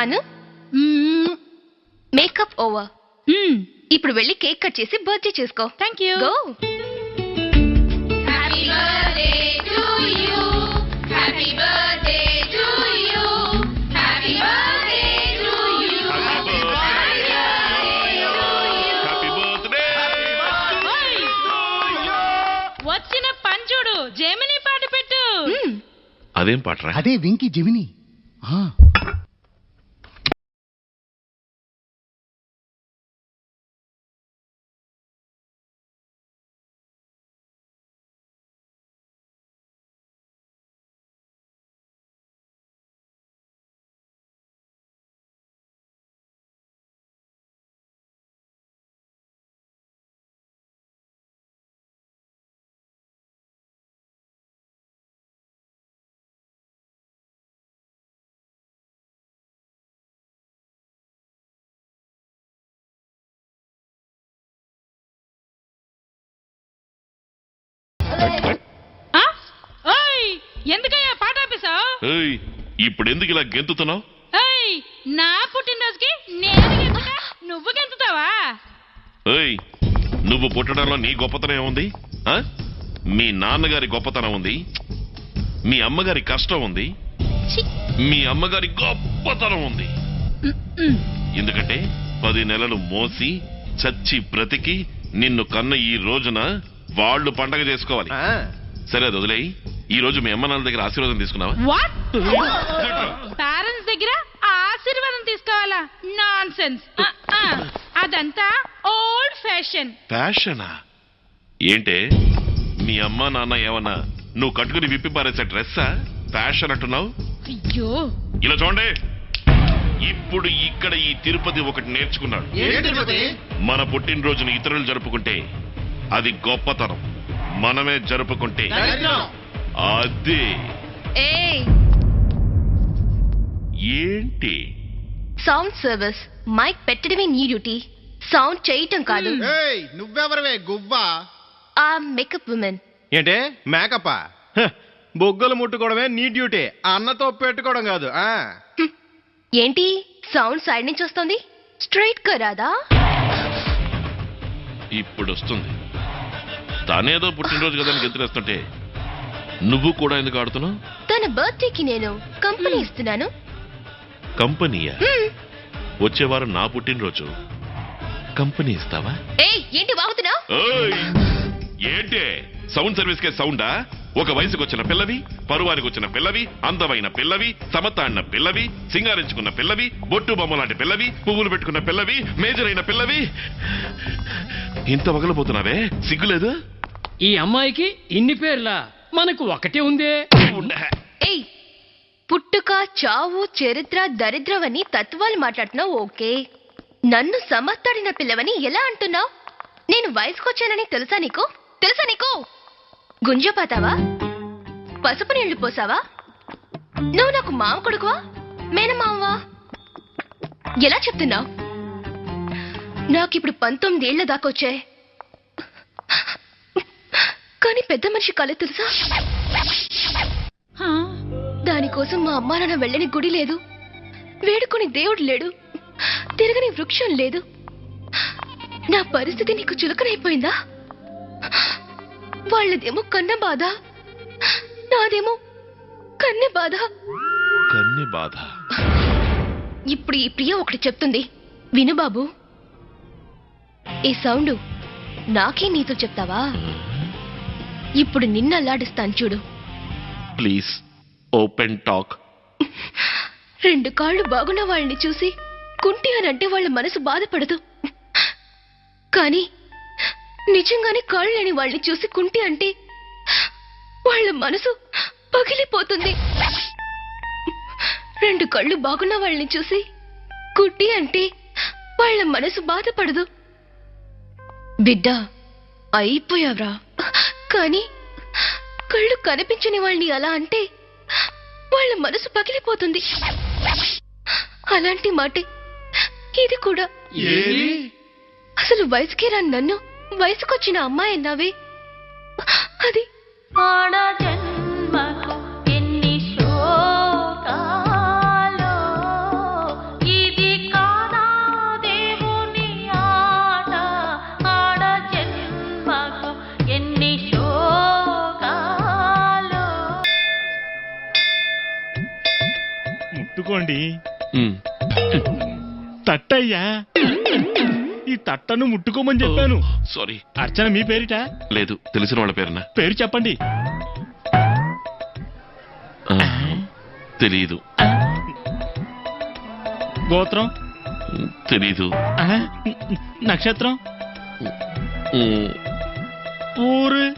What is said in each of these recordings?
అను? Makeup over. ఇప్పుడు వెళ్ళి cake cut చేసి బర్త్డే చేసుకో. థ్యాంక్ యూ వచ్చిన అదేం పాట అదే వింకి జెమిని. ఎందుకయ్యా పాట ఆపేశావు? ఇప్పుడు ఎందుకు ఇలా గెంతుతున్నావు? నా పుట్టినరోజుకి నేను గెంతుతా నువ్వు గెంతుతావా? ఏయ్ నువ్వు పుట్టడంలో నీ గొప్పతనం ఏముంది? ఆ? మీ నాన్నగారి గొప్పతనం ఉంది. మీ అమ్మగారి కష్టం ఉంది! మీ అమ్మగారి గొప్పతనం ఉంది. ఎందుకంటే పది నెలలు మోసి చచ్చి బ్రతికి నిన్ను కన్న ఈ రోజున వాళ్ళు పండగ చేసుకోవాలి. సరే అది వదిలేయి. ఈ రోజు మీ అమ్మ నాన్న దగ్గర ఆశీర్వాదం తీసుకున్నావా? వాట్ పేరెంట్స్ దగ్గర ఆశీర్వాదం తీసుకోవాలా? నాన్ సెన్స్ అదంతా ఓల్డ్ ఫ్యాషన్ ఫ్యాషనా ఏంటే? మీ అమ్మ నాన్న ఏమన్నా నువ్వు కట్టుకుని విప్పి పారేసే డ్రెస్సా? ఫ్యాషన్ అంటున్నావు? అయ్యో. ఇలా చూడండి. ఇప్పుడు ఇక్కడ ఈ తిరుపతి ఒకటి నేర్చుకున్నాడు. మన పుట్టినరోజును ఇతరులు జరుపుకుంటే అది గొప్పతనం. మనమే జరుపుకుంటే అదే. ఏ ఏంటి? Sound service. మైక్ పెట్టడమే నీ డ్యూటీ. సౌండ్ చేయటం కాదు. ఏయ్ నువ్వెవరవే? గువ్వా? ఆ మేకప్ ఉమెన్. ఏంటే? మేకప్పా హ, బొగ్గలు ముట్టుకోవడమే నీ డ్యూటీ. అన్నతో పెట్టుకోవడం కాదు ఆ? ఏంటి? సౌండ్ సైడ్ నుంచి వస్తుంది? స్ట్రైట్గా రాదా? ఇప్పుడు వస్తుంది. తనేదో పుట్టినరోజు కదా గెంతులేస్తుంటే నువ్వు కూడా ఎందుకు ఆడుతున్నావు? తన బర్త్డేకి నేను కంపెనీ ఇస్తున్నాను. కంపెనీయా. వచ్చే వారం నా పుట్టినరోజు. కంపెనీ ఇస్తావా? ఏయ్ ఏంటి వాగుతున్నావు? ఓయ్! ఏంటే? సౌండ్ సర్వీస్ కే సౌండా? ఒక వయసుకు వచ్చిన పిల్లవి పరువానికి వచ్చిన పిల్లవి అందమైన పిల్లవి సమతాడిన పిల్లవి సింగారించుకున్న పిల్లవి బొట్టు బొమ్మ లాంటి పిల్లవి పువ్వులు పెట్టుకున్న పిల్లవి మేజర్ అయిన పిల్లవి. ఇంత వగలబోతున్నావే? సిగ్గులేదు? ఈ అమ్మాయికి ఇన్ని పేర్లా? మనకు ఒకటే ఉందే. ఏయ్ పుట్టుక చావు చరిత్ర దరిద్రవని తత్వాలు మాట్లాడుతున్నావు ఓకే? నన్ను సమర్థడిన పిల్లవని ఎలా అంటున్నావు? నేను వయసుకొచ్చానని తెలుసా నీకు? తెలుసా నీకు? గుంజపాతావా? పసుపు నీళ్ళు పోసావా? నువ్వు నాకు మామ కొడుకువా? మేనమావా? ఎలా చెప్తున్నావు? నాకిప్పుడు పంతొమ్మిదేళ్ళ దాకా వచ్చాయి. కానీ పెద్ద మనిషి కళ తెలుసా? దానికోసం మా అమ్మా నాన్న వెళ్ళని గుడి లేదు. వేడుకొని దేవుడు లేడు. తిరగని వృక్షం లేదు. నా పరిస్థితి నీకు చులకనైపోయిందా? వాళ్ళదేమో కన్న బాధ. నాదేమో కన్నె బాధ. కన్ని బాధ. ఇప్పుడు ఈ ప్రియ ఒకటి చెప్తుంది. విను బాబు. ఈ సౌండ్ నాకే నీతులు చెప్తావా? ఇప్పుడు నిన్న అల్లాడిస్తాను చూడు. Please open talk. రెండు కాళ్ళు బాగున్న వాళ్ళని చూసి కుంటి అని అంటే వాళ్ళ మనసు బాధపడదు. కానీ నిజంగానే కాళ్ళు లేని వాళ్ళని చూసి కుంటి అంటే వాళ్ళ మనసు పగిలిపోతుంది. రెండు కళ్ళు బాగున్న వాళ్ళని చూసి కుట్టి అంటే వాళ్ళ మనసు బాధపడదు. బిడ్డ అయిపోయావ్రా. కానీ కళ్ళు కనిపించని వాళ్ళని అలా అంటే వాళ్ళ మనసు పగిలిపోతుంది. అలాంటి మాటే ఇది కూడా. అసలు వయసుకే రాని నన్ను వయసుకొచ్చిన అమ్మాయి అన్నావే? అది తట్టయ్యా ఈ తట్టను ముట్టుకోమని చెప్పాను. సారీ. అర్చన మీ పేరిట? లేదు తెలిసిన వాళ్ళ పేరున. పేరు చెప్పండి. తెలీదు. గోత్రం? తెలీదు. నక్షత్రం? ఊరు.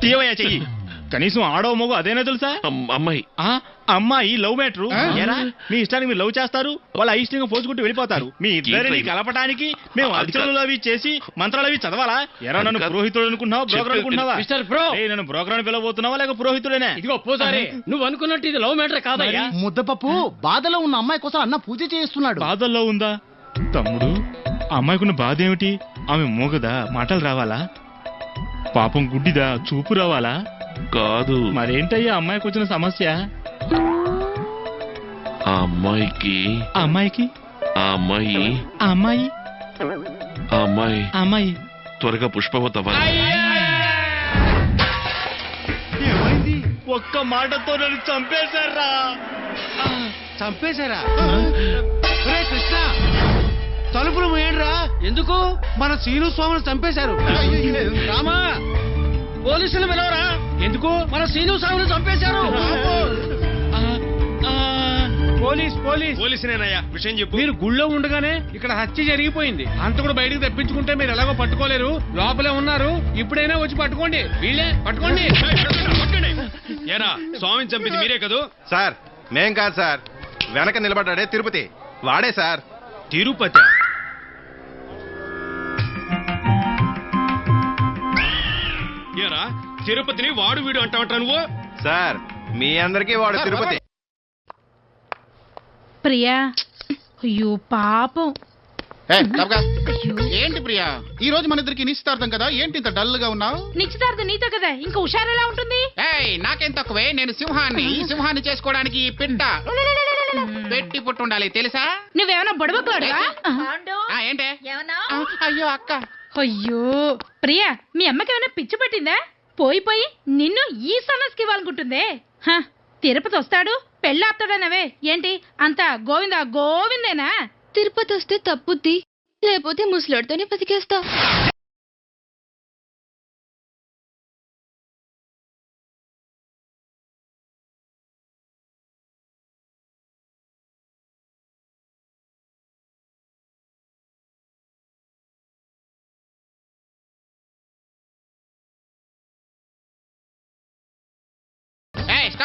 తీయవయ్యా చెయ్యి. కనీసం ఆడో మగో అదేనా తెలుసా? అమ్- అమ్మాయి. ఆ అమ్మాయి లవ్ మ్యాటర్. మీ ఇష్టానికి మీరు లవ్ చేస్తారు వాళ్ళ అయిష్టంగా పోసుకుంటూ వెళ్ళిపోతారు. మీ ఇద్దరిని? కలపడానికి మేము అది అర్చనలు అవి చేసి మంత్రాలు అవి చదవాలా? ఎరా అది నన్ను కాదు. పురోహితుడు అనుకుంటున్నావా బ్రోకర్ చెప్పేది అనుకుంటున్నావా మిస్టర్ బ్రో. ఏయ్, నన్ను బ్రోకర్ అని పిలవబోతున్నావా లేక పురోహితుడేనా? ఇదిగో పూజారి నువ్వు అనుకున్నట్టు ఇది లవ్ మ్యాటర్ కాదయ్యా. ముద్దపప్పు బాధలో ఉన్న అమ్మాయి కోసం అన్న పూజ చేస్తున్నాడు బాధల్లో ఉందా? తమ్ముడు ఆ అమ్మాయికున్న బాధ ఏమిటి? ఆమె మూగదా? మాటలు రావాలా? పాపం గుడ్డిదా? చూపు రావాలా? కాదు. మరేంటయ్యా అమ్మాయికి వచ్చిన సమస్య? ఆ అమ్మాయికి? ఆ అమ్మాయికి? ఆ అమ్మాయి? ఆ అమ్మాయి? ఆ అమ్మాయి? ఆ అమ్మాయి? త్వరగా పుష్పవత అవ్వాలి ఏమైంది? ఒక్క మాటతో నన్ను చంపేశారా? చంపేశారా? ఒరే కృష్ణ తలుపులు మూయండిరా. ఎందుకు? మన శ్రీను స్వామిని చంపేశారు రామా పోలీసులు పిలవరా? ఎందుకు? మన శ్రీను సాగును చంపేశారు. Police police. పోలీసునేనయ్యా విషయం చెప్పు. మీరు గుళ్ళో ఉండగానే ఇక్కడ హత్య జరిగిపోయింది. అంతకుడు బయటకు తెప్పించుకుంటే మీరు ఎలాగో పట్టుకోలేరు. లోపలే ఉన్నారు. ఇప్పుడైనా వచ్చి పట్టుకోండి. వీళ్ళే పట్టుకోండి. ఏరా స్వామిని చంపింది మీరే కదూ? సార్ మేం కాదు సార్. వెనక నిలబడ్డాడే తిరుపతి. వాడే సార్. తిరుపతి? ఏరా తిరుపతిని వాడు వీడు అంటావంటా నువ్వు? సార్ మీ అందరికీ వాడు తిరుపతి. ప్రియా అయ్యో పాపం. ఏంటి ప్రియా? ఈ రోజు మన ఇద్దరికి నిశ్చితార్థం కదా? ఏంటి ఇంత డల్గా ఉన్నావు? నిశ్చితార్థం నీతో కదా? ఇంకా హుషారెలా ఉంటుంది? ఏయ్ నాకేం తక్కువే? నేను సింహాన్ని. ఈ సింహాన్ని చేసుకోవడానికి ఈ పిట్ట పెట్టి పుట్టుండాలి తెలుసా? నువ్వేమైనా బుడబక్కలాడుగా ఆ, ఏంటే? అయ్యో అక్క. అయ్యో ప్రియా మీ అమ్మకి ఏమైనా పిచ్చి పట్టిందా? పోయి పోయి నిన్ను ఈ సమస్యకి ఇవ్వాలనుకుంటుందే? హ, తిరుపతి వస్తాడు పెళ్ళి ఏంటి? అంత గోవిందా గోవిందేనా? తిరుపతి వస్తే తప్పుద్ది. లేకపోతే ముసలోడితోనే బతికేస్తా.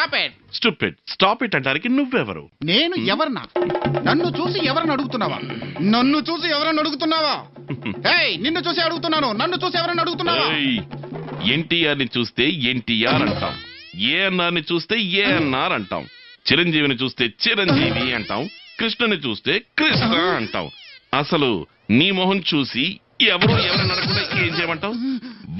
Stop it stupid stop it అంటానికి నువ్వెవరు? నేను ఎవరన్నా నన్ను చూసి ఎవరిని అడుగుతున్నావా? నన్ను చూసి ఎవరని అడుగుతున్నావా? ఏయ్ నిన్ను చూసి అడుగుతున్నాను. నన్ను చూసి ఎవరని అడుగుతున్నావా? ఎన్టీఆర్ని చూస్తే ఎన్టీఆర్ అంటాం. ఏఎన్ఆర్ని చూస్తే ఏఎన్ఆర్ అంటాం. చిరంజీవిని చూస్తే చిరంజీవి అంటాం. కృష్ణని చూస్తే కృష్ణ అంటాం. అసలు నీ మొహం చూసి ఎవరు ఎవరైనా అడగకుండా ఏం చేయమంటావు?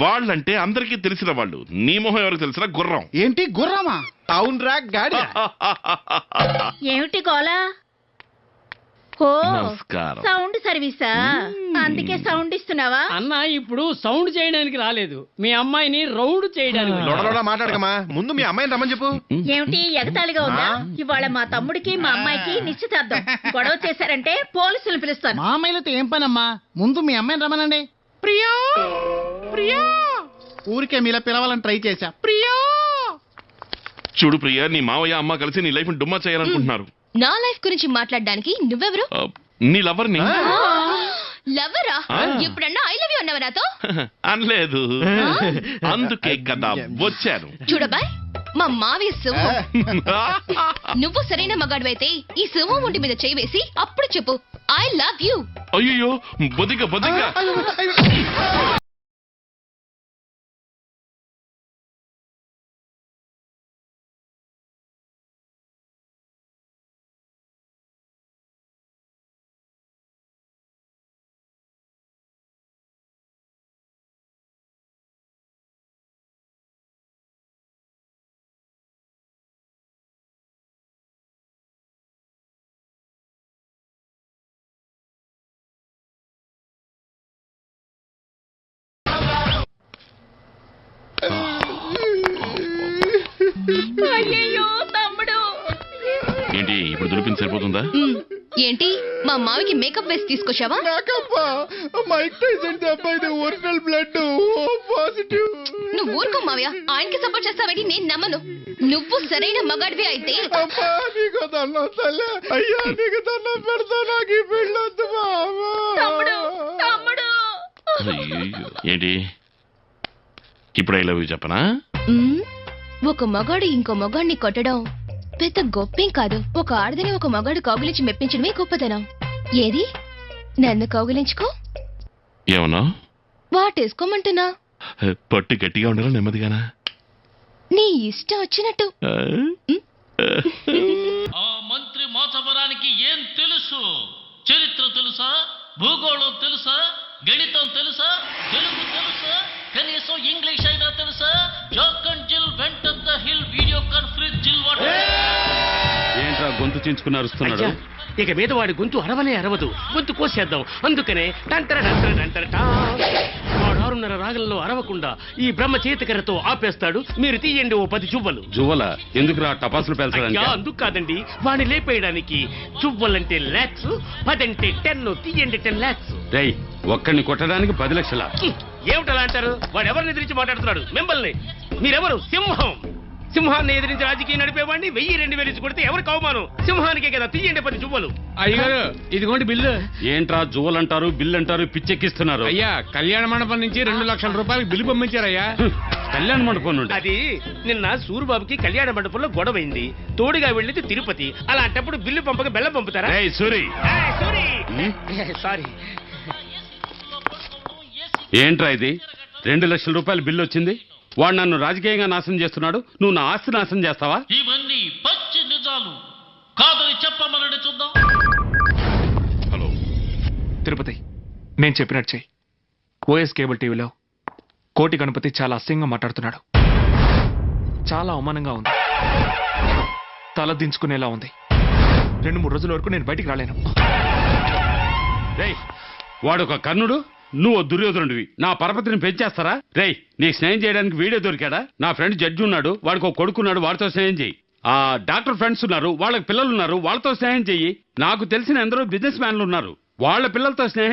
వాళ్ళంటే అందరికీ తెలిసిన వాళ్ళు. నీ మొహం ఎవరికి తెలిసిన గుర్రం. ఏంటి గుర్రమా? అవును రా గాడి ఏమిటి గోలా? ఓ నమస్కారం. సౌండ్ సర్వీసా? అందుకే సౌండ్ ఇస్తున్నావా? అన్న ఇప్పుడు సౌండ్ చేయడానికి రాలేదు. మీ అమ్మాయిని రౌండ్ చేయడానికి. లొడలొడ మాట్లాడకమా ముందు మీ అమ్మాయిని రమ్మని చెప్పు. ఏమిటి ఎగతాళిగా ఉందా? ఇవాళ మా తమ్ముడికి మా అమ్మాయికి నిశ్చితార్థం. గొడవ చేశారంటే పోలీసులు పిలుస్తాను మా అమ్మాయిలతో ఏం పనమ్మా? ముందు మీ అమ్మాయిని రమ్మనండి. ప్రియా! ప్రియా! ఊరికే మీలా పిలవాలని ట్రై చేశా. ప్రియా! చూడు ప్రియ నీ మావయ్య అమ్మ కలిసి నీ లైఫ్ డుమ్మా చేయాలనుకుంటున్నారు. నా లైఫ్ గురించి మాట్లాడడానికి నువ్వెవరు? నీ లవర్ని. లవ్వరా ఆ. ఎప్పుడన్నా ఐ లవ్ యూ అన్నావా నాతో? అనలేదు. అందుకే కదా వచ్చాను. చూడబాయ్ మా మావి సింహం నువ్వు సరైన మగాడివైతే ఈ సింహం ఒంటి మీద చేయి వేసి అప్పుడు చెప్పు ఐ లవ్ యూ అయ్యో బొదిగ బొదిగ. అయ్యయ్యో తమ్ముడు. ఏంటి ఇప్పుడు దులిపింది సరిపోతుందా? మ్, ఏంటి మా మావికి మేకప్ వేసి తీసుకొచ్చావా? మైక్ టైసన్ దెబ్బ ఇది ఒరిజినల్ బ్లడ్ పాజిటివ్ నువ్వు ఊరుకో మావయ్య. ఆయనకి సపోర్ట్ చేస్తావేంటి నేను నమ్మను. నువ్వు సరైన మగాడివి అయితే. అబ్బా నీకు దండం తల్లే అయ్యా నీకు దండం పెడతా నాకు ఈ పెళ్ళొద్దు బాబా తమ్ముడు తమ్ముడు. ఏంటి? ఇప్పుడు ఐ లవ్ యూ చెప్పనా? ఒక మగాడు ఇంకో మగాడిని కొట్టడం పెద్ద గొప్పేం కాదు. ఒక ఆడదని ఒక మగాడు కౌగిలించి మెప్పించడమే గొప్పతనం. ఏది? నన్ను కౌగిలించుకో? ఏమన్నా? వాటేసుకోమంటున్నా? పట్టు గట్టిగా ఉండాలా నెమ్మదిగానా? నీ ఇష్టం వచ్చినట్టు. ఆ? ఆ మంత్రి మాచవరానికి ఏం తెలుసు? చరిత్ర తెలుసా? భూగోళం తెలుసా? గణితం తెలుసా? తెలుగు తెలుసా? కనీసం ఇంగ్లీష్ అయినా తెలుసా? Jack and Jill went the hill video conference Jill what ఏంట్రా గొంతు చించుకుని అరుస్తున్నాడు ఇక మీద వాడి గొంతు అరవలే అరవదు. గొంతు కోసేద్దాం. అందుకనే టంటర టంటర టంటర. వాడు ఆరున్నర రాగంలో అరవకుండా ఈ బ్రహ్మ చేతికర్రతో ఆపేస్తాడు. మీరు తీయండి ఓ పది చువ్వలు. జువ్వల ఎందుకురా టపాసులు అయ్యా పేల్చడానికి అందుకు కాదండి. వాడిని లేపేయడానికి చువ్వలంటే లాక్స్ పదంటే టెన్ తీయండి టెన్ లాక్స్ రేయ్ ఒక్కడిని కొట్టడానికి పది లక్షల? ఏమిటలా అంటారు? వాడు ఎవరిని ఎదిరించి మాట్లాడుతున్నాడు? మిమ్మల్ని. మీరెవరు? సింహం. సింహాన్ని ఎదిరించి రాజకీయం నడిపేవాడిని వెయ్యి రెండు వేలు ఇచ్చి కొడితే ఎవరికి అవమానం? సింహానికే కదా తీయండి పది చువ్వలు. అయ్యగారు ఇదిగోండి బిల్లు. ఏంట్రా జువ్వలు అంటారు బిల్లు అంటారు పిచ్చెక్కిస్తున్నారు? అయ్యా కళ్యాణ మండపం నుంచి రెండు లక్షల రూపాయలకు బిల్లు పంపించారయ్యా. కళ్యాణ మండపం నుండి? అది నిన్న సూరిబాబుకి కళ్యాణ మండపంలో గొడవైంది. తోడుగా వెళ్ళింది తిరుపతి. అలాంటప్పుడు బిల్లు పంపక బెల్లం పంపుతారా? సూరి. ఏయ్, సారీ. హ్మ్? సారీ. ఏంట్రా ఇది? రెండు లక్షల రూపాయల బిల్లు వచ్చింది. వాడు నన్ను రాజకీయంగా నాశనం చేస్తున్నాడు. నువ్వు నా ఆస్తి నాశనం చేస్తావా? ఇవన్నీ పచ్చి నిజాలు. కాదని చెప్పమనండి చూద్దాం. హలో. తిరుపతి నేను చెప్పినట్టు చెయ్యి. ఓఎస్ కేబుల్ టీవీలో కోటి గణపతి చాలా అసహ్యంగా మాట్లాడుతున్నాడు. చాలా అవమానంగా ఉంది. తల దించుకునేలా ఉంది. రెండు మూడు రోజుల వరకు నేను బయటికి రాలేను. రేయ్ వాడు ఒక కర్ణుడు? నువ్వు దుర్యోధనుడివి. నా పరపతిని పెంచేస్తారా? రేయ్ నీ స్నేహం చేయడానికి వీడియో దొరికాడా? నా ఫ్రెండ్ జడ్జి ఉన్నాడు వాడికి ఒక కొడుకున్నాడు వాడితో స్నేహం చేయి. ఆ డాక్టర్ ఫ్రెండ్స్ ఉన్నారు వాళ్ళకి పిల్లలు ఉన్నారు వాళ్ళతో స్నేహం చెయ్యి. నాకు తెలిసిన ఎందరో బిజినెస్ మ్యాన్లు ఉన్నారు వాళ్ళ పిల్లలతో స్నేహం